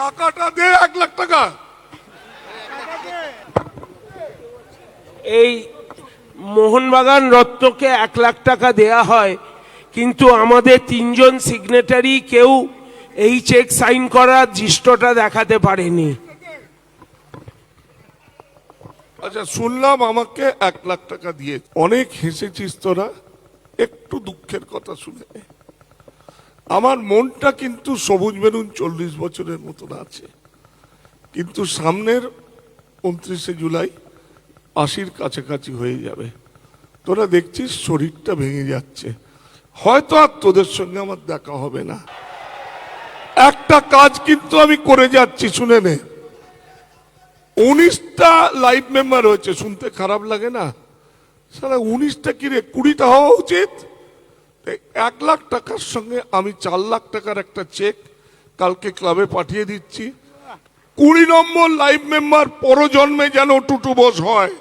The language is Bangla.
টাকাটা দে এক লাখ টাকা। এই মোহনবাগান রত্নকে এক লাখ টাকা দেয়া হয় কিন্তু আমাদের তিনজন সিগনেটারি কেউ এই চেক সাইন করার দৃষ্টটা দেখাতে পারেনি। আচ্ছা শুনলাম আমাকে এক লাখ টাকা দিয়ে। অনেক হেসেছিস তোরা একটু দুঃখের কথা শুনে। আমার মনটা কিন্তু সবুজ বেলুন চল্লিশ বছরের মতন আছে। কিন্তু সামনের উনত্রিশে জুলাই আশির কাছাকাছি হয়ে যাবে। তোরা দেখছিস শরীরটা ভেঙে যাচ্ছে। হয়তো আর তোদের সঙ্গে আমার দেখা হবে না। একটা কাজ কিন্তু আমি করে যাচ্ছি, শুনে নে। উনিশটা লাইভ মেম্বার হয়েছে, শুনতে খারাপ লাগে না। সারা উনিশটা কি রে, কুড়িটা হওয়া উচিত? এক লাখ টাকার সঙ্গে আমি চার লাখ টাকার একটা চেক কালকে ক্লাবে পাঠিয়ে দিচ্ছি। কুড়ি নম্বর লাইভ মেম্বার পরজন্মে যেন টুটু বোস হয়।